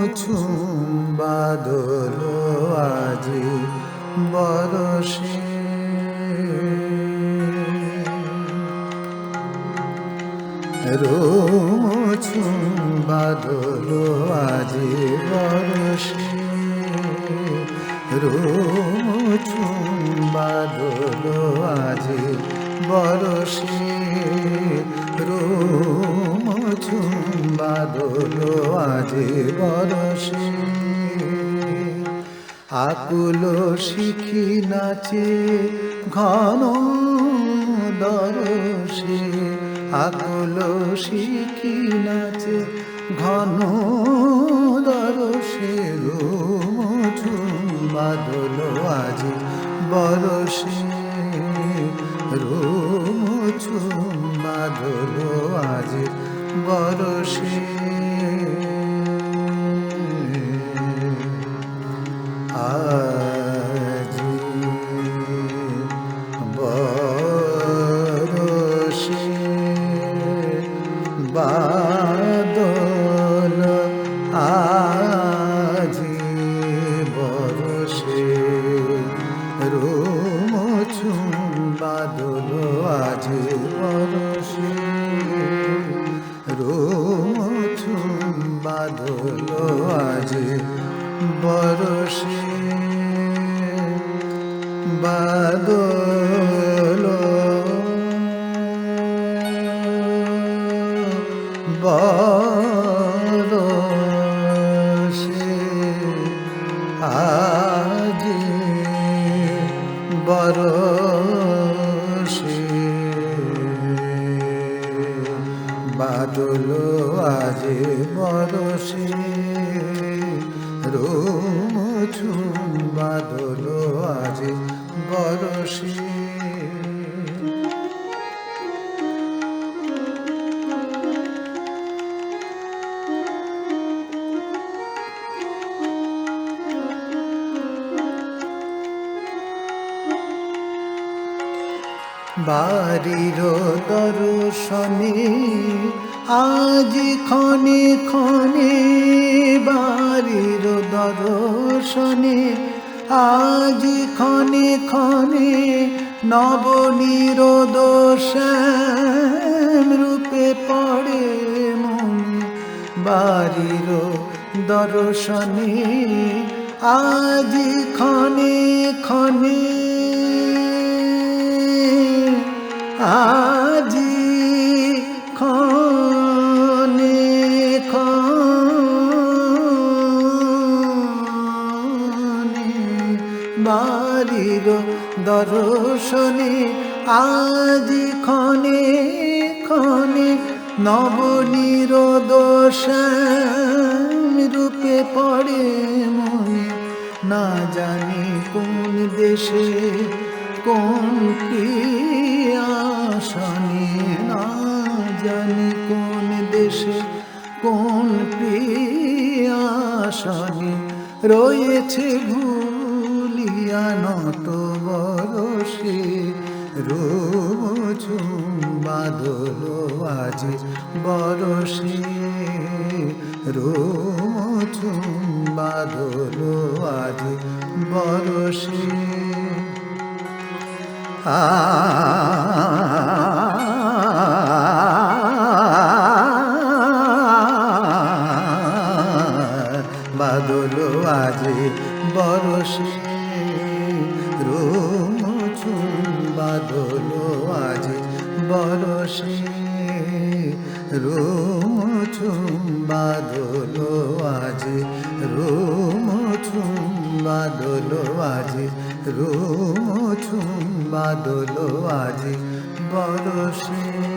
রোমছুম বাদল আজি বরষে রোমছুম বাদল আজি বরষে রোমছুম বাদল আজি বরষে রোমছুম বাদল আজি বরষে আকুল শিখি নাচে ঘন দরসে। আকুল শিখি নাচে ঘন দরসে। রোমঝুম বাদল আজি বরসে। রোমঝুম আজি বাদল। বরষে আজি বরষে বাদল আজি বরষে রোমঝুম বাদল আজি বরষে বাড়ির দর্শনে আজ ক্ষণে ক্ষণে বাড়ির দর্শনে। আজ ক্ষণে নবনীরোদ শ্যাম রূপে পড়ে মনে। বাড়ির দর্শনে আজ ক্ষণে ক্ষণে আজি বাড়ির দর্শনে খনে খনে নবনীরোদশাম রূপে পড়ে মনে। না জানি কোন দেশে কোন প্রিয়াসনে। না জানি কোন দেশে কোন প্রিয়াসনে। রয়েছে ভুলিয়া নত বরসে রোঝুম বাদল আজি বরসে রোঝুম বাদল আজি বরসে বাদল আজি বরষে। রোমছুম বাদল আজ বরষে রোমছুম বাদল আজ রোমছুম বাদল আজ রোমছুম বাদল আজি বরষে